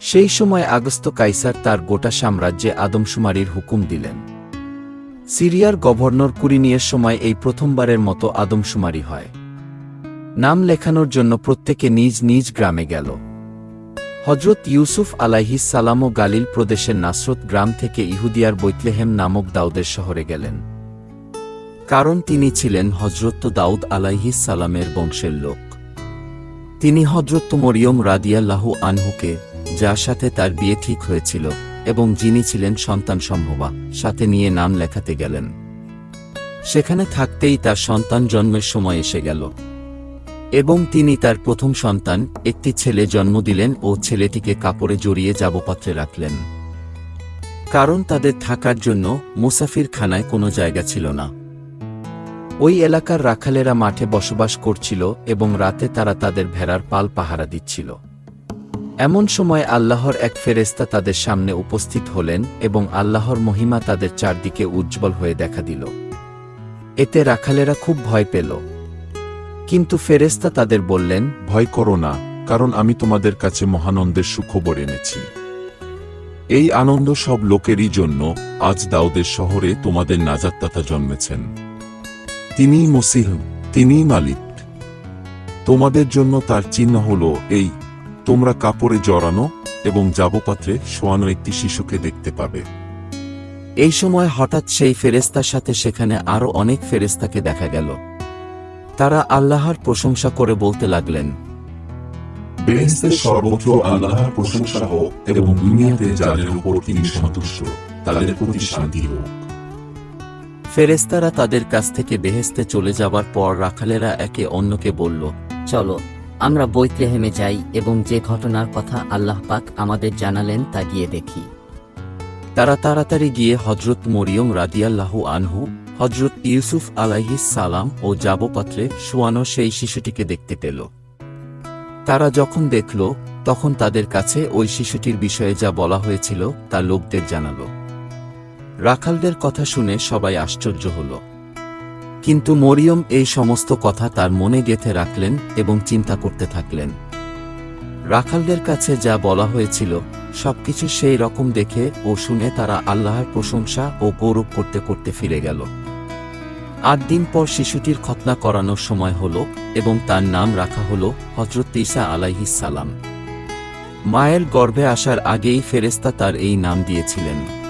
সেই সময় আগস্ত কাইসার তার গোটা সাম্রাজ্যে আদমশুমারির হুকুম দিলেন। সিরিয়ার গভর্নর কুরিনিয়ের সময় এই প্রথমবারের মতো আদমশুমারি হয়। নাম লেখানোর জন্য প্রত্যেকে নিজ নিজ গ্রামে গেল। হজরত ইউসুফ আলাইহিস সালামও গালিল প্রদেশের নাসরত গ্রাম থেকে ইহুদিয়ার বৈতলেহেম নামক দাউদের শহরে গেলেন। কারণ তিনি ছিলেন হজরত দাউদ আলাইহিস সালামের বংশের লোক। তিনি হজরত মরিয়ম রাদিয়াল্লাহু আনহুকে যার সাথে তার বিয়ে ঠিক হয়েছিল, এবং যিনি ছিলেন সন্তান সম্ভবা, সাথে নিয়ে নাম লেখাতে গেলেন। সেখানে থাকতেই তার সন্তান জন্মের সময় এসে গেল। এবং তিনি তার প্রথম সন্তান, একটি ছেলে জন্ম দিলেন ও ছেলেটিকে কাপড়ে জড়িয়ে যাবপাত্রে রাখলেন। কারণ তাদের থাকার জন্য মুসাফির খানায় কোনো জায়গা ছিল না। ওই এলাকার রাখালেরা মাঠে বসবাস করছিল এবং রাতে তারা তাদের ভেড়ার পাল পাহারা দিচ্ছিল। এমন সময় আল্লাহর এক ফেরেস্তা তাদের সামনে উপস্থিত হলেন এবং আল্লাহর মহিমা তাদের চারদিকে উজ্জ্বল হয়ে দেখা দিল। এতে রাখালেরা খুব ভয় পেল। কিন্তু ফেরেস্তা তাদের বললেন, ভয় করো না, কারণ আমি তোমাদের কাছে মহানন্দের সুখবর এনেছি। এই আনন্দ সব লোকেরই জন্য আজ দাউদের শহরে তোমাদের নাজাত্তাতা জন্মেছেন। তিনিই মসিহ, তিনিই মালিক। তোমাদের জন্য তার চিহ্ন হল এই তোমরা কাপড়ে জড়ানো এবং যাবপাত্রে শোয়ানো একটি শিশুকে দেখতে পাবে। এই সময় হঠাৎ সেই ফেরেস্তার সাথে সেখানে আরও অনেক ফেরেস্তাকে দেখা গেল। তারা আল্লাহর প্রশংসা করে বলতে লাগলেন বেহেস্তের সর্বত্র আল্লাহর প্রশংসা হোক এবং দুনিয়াতে যাদের উপর তিনি সন্তুষ্ট তাদের প্রতি শান্তি হোক। ফেরেস্তারা তাদের কাছ থেকে বেহেস্তে চলে যাবার পর রাখালেরা একে অন্যকে বলল চলো আমরা বৈতলেহেমে যাই এবং যে ঘটনার কথা আল্লাহ পাক আমাদের জানালেন তা গিয়ে দেখি। তারা তাড়াতাড়ি গিয়ে হজরত মরিয়ম রাদিয়াল্লাহু আনহু হজরত ইউসুফ আলাইহিস সালাম ও যাবপাত্রে শোয়ানো সেই শিশুটিকে দেখতে পেল। তারা যখন দেখল, তখন তাদের কাছে ওই শিশুটির বিষয়ে যা বলা হয়েছিল তা লোকদের জানাল। রাখালদের কথা শুনে সবাই আশ্চর্য হল। কিন্তু মরিয়ম এই সমস্ত কথা তার মনে গেঁথে রাখলেন এবং চিন্তা করতে থাকলেন। রাখালদের কাছে যা বলা হয়েছিল, সবকিছু সেই রকম দেখে ও শুনে তারা আল্লাহর প্রশংসা ও গৌরব করতে করতে ফিরে গেল। আট দিন পর শিশুটির খতনা করানোর সময় হল এবং তার নাম রাখা হল হজরত ঈসা আলাইহিস সালাম। মায়ের গর্ভে আসার আগেই ফেরেস্তা তার এই নাম দিয়েছিলেন।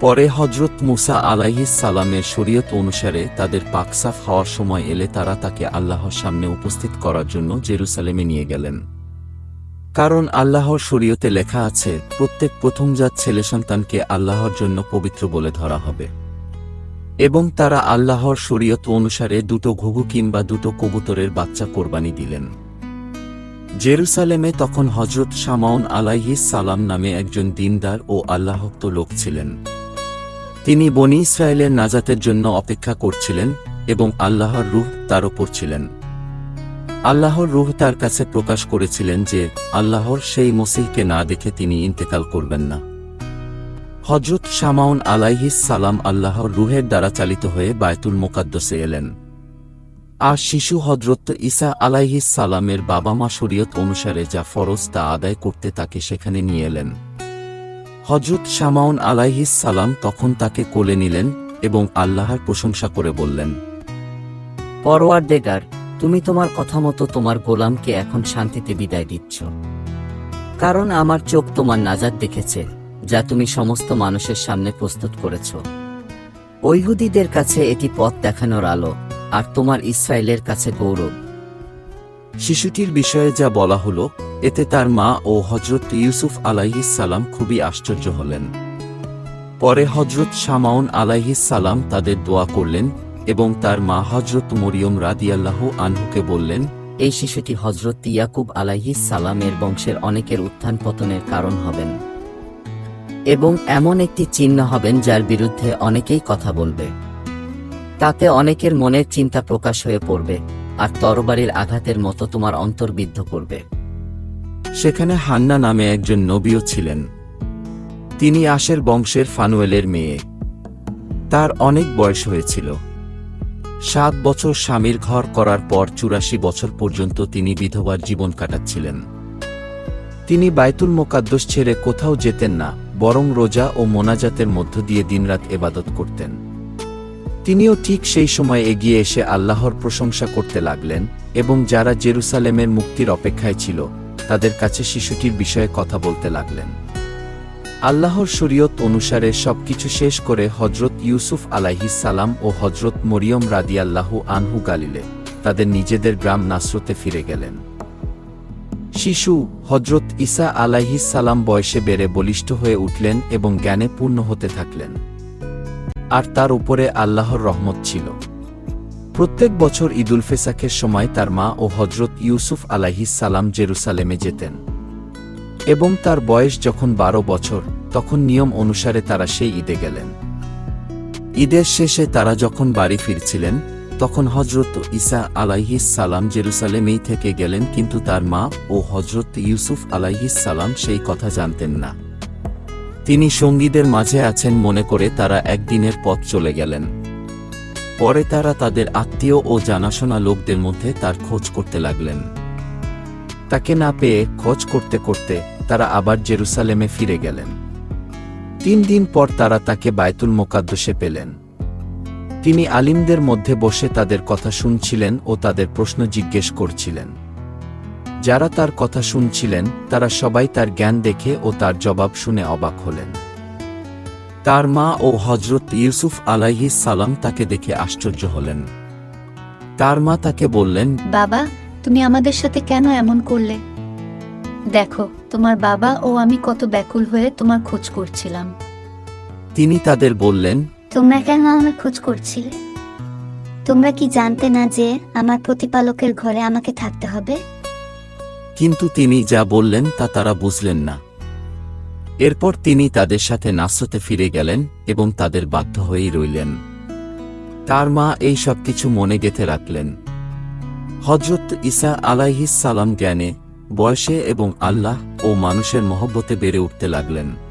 পরে হজরত মুসা সালামের শরীয়ত অনুসারে তাদের পাকসাফ হওয়ার সময় এলে তারা তাকে আল্লাহর সামনে উপস্থিত করার জন্য জেরুসালেমে নিয়ে গেলেন। কারণ আল্লাহর শরীয়তে লেখা আছে, প্রত্যেক প্রথমজাত ছেলে সন্তানকে আল্লাহর জন্য পবিত্র বলে ধরা হবে। এবং তারা আল্লাহর শরীয়ত অনুসারে দুটো ঘুঘু কিংবা দুটো কবুতরের বাচ্চা কোরবানি দিলেন। জেরুসালেমে তখন হজরত শামাউন আলাইহিস সালাম নামে একজন দিনদার ও আল্লাহক্ত লোক ছিলেন। তিনি বনি ইসরায়েলের নাজাতের জন্য অপেক্ষা করছিলেন এবং আল্লাহর রুহ তার ওপর ছিলেন। আল্লাহর রূহ তার কাছে প্রকাশ করেছিলেন যে আল্লাহর সেই মসিহকে না দেখে তিনি ইন্তেকাল করবেন না। হজরত শামাউন আলাইহিস সালাম আল্লাহর রুহের দ্বারা চালিত হয়ে বায়তুল মোকাদ্দসে এলেন। আর শিশু হজরত ঈসা আলাইহিস সালামের বাবা মা শরীয়ত অনুসারে যা ফরজ তা আদায় করতে তাকে সেখানে নিয়ে এলেন। হজরত শামাউন আলাইহিস সালাম তখন তাকে কোলে নিলেন এবং আল্লাহর প্রশংসা করে বললেন পরোয়ার দেগার তুমি তোমার কথা মতো তোমার গোলামকে এখন শান্তিতে বিদায় দিচ্ছ। কারণ আমার চোখ তোমার নাজাত দেখেছে যা তুমি সমস্ত মানুষের সামনে প্রস্তুত করেছ। ঐহুদীদের কাছে এটি পথ দেখানোর আলো আর তোমার ইসরায়েলের কাছে গৌরব। শিশুটির বিষয়ে যা বলা হলো এতে তার মা ও হজরত ইউসুফ সালাম খুবই আশ্চর্য হলেন। পরে হজরত শামাউন সালাম তাদের দোয়া করলেন এবং তার মা হজরত মরিয়ম রাদিয়াল্লাহ আনহুকে বললেন, এই শিশুটি হজরত ইয়াকুব সালামের বংশের অনেকের উত্থান পতনের কারণ হবেন এবং এমন একটি চিহ্ন হবেন যার বিরুদ্ধে অনেকেই কথা বলবে। তাতে অনেকের মনের চিন্তা প্রকাশ হয়ে পড়বে আর তরবারির আঘাতের মতো তোমার অন্তর্বিদ্ধ করবে। সেখানে হান্না নামে একজন নবীও ছিলেন। তিনি আশের বংশের ফানুয়েলের মেয়ে। তার অনেক বয়স হয়েছিল। সাত বছর স্বামীর ঘর করার পর চুরাশি বছর পর্যন্ত তিনি বিধবার জীবন কাটাচ্ছিলেন। তিনি বায়তুল মোকাদ্দস ছেড়ে কোথাও যেতেন না, বরং রোজা ও মোনাজাতের মধ্য দিয়ে দিনরাত এবাদত করতেন। তিনিও ঠিক সেই সময় এগিয়ে এসে আল্লাহর প্রশংসা করতে লাগলেন এবং যারা জেরুসালেমের মুক্তির অপেক্ষায় ছিল তাদের কাছে শিশুটির বিষয়ে কথা বলতে লাগলেন। আল্লাহর শরীয়ত অনুসারে সবকিছু শেষ করে হজরত ইউসুফ সালাম ও হজরত মরিয়ম রাদিয়াল্লাহু আনহু গালিলে তাদের নিজেদের গ্রাম নাসরতে ফিরে গেলেন। শিশু হজরত আলাইহিস সালাম বয়সে বেড়ে বলিষ্ঠ হয়ে উঠলেন এবং জ্ঞানে পূর্ণ হতে থাকলেন। আর তার উপরে আল্লাহর রহমত ছিল। প্রত্যেক বছর ঈদুল ফেসাকের সময় তার মা ও হজরত ইউসুফ সালাম জেরুসালেমে যেতেন। এবং তার বয়স যখন বারো বছর, তখন নিয়ম অনুসারে তারা সেই ঈদে গেলেন। ঈদের শেষে তারা যখন বাড়ি ফিরছিলেন, তখন হজরত আলাইহিস সালাম জেরুসালেমেই থেকে গেলেন, কিন্তু তার মা ও হজরত ইউসুফ সালাম সেই কথা জানতেন না। তিনি সঙ্গীদের মাঝে আছেন মনে করে তারা একদিনের পথ চলে গেলেন। পরে তারা তাদের আত্মীয় ও জানাশোনা লোকদের মধ্যে তার খোঁজ করতে লাগলেন। তাকে না পেয়ে খোঁজ করতে করতে তারা আবার জেরুসালেমে ফিরে গেলেন। তিন দিন পর তারা তাকে বায়তুল মোকাদ্দসে পেলেন। তিনি আলিমদের মধ্যে বসে তাদের কথা শুনছিলেন ও তাদের প্রশ্ন জিজ্ঞেস করছিলেন। যারা তার কথা শুনছিলেন, তারা সবাই তার জ্ঞান দেখে ও তার জবাব শুনে অবাক হলেন। তার মা ও হজরত ইউসুফ আলাইহি সালাম তাকে দেখে আশ্চর্য হলেন। তার মা তাকে বললেন বাবা তুমি আমাদের সাথে কেন এমন করলে? দেখো তোমার বাবা ও আমি কত ব্যাকুল হয়ে তোমার খোঁজ করছিলাম। তিনি তাদের বললেন তোমরা কেন আমার খোঁজ করছিলে? তোমরা কি জানতে না যে আমার প্রতিপালকের ঘরে আমাকে থাকতে হবে? কিন্তু তিনি যা বললেন তা তারা বুঝলেন না। এরপর তিনি তাদের সাথে নাসতে ফিরে গেলেন এবং তাদের বাধ্য হয়েই রইলেন। তার মা এই সব কিছু মনে গেঁথে রাখলেন। হজরত ইসা আলাইহিস সালাম জ্ঞানে, বয়সে এবং আল্লাহ ও মানুষের মহব্বতে বেড়ে উঠতে লাগলেন।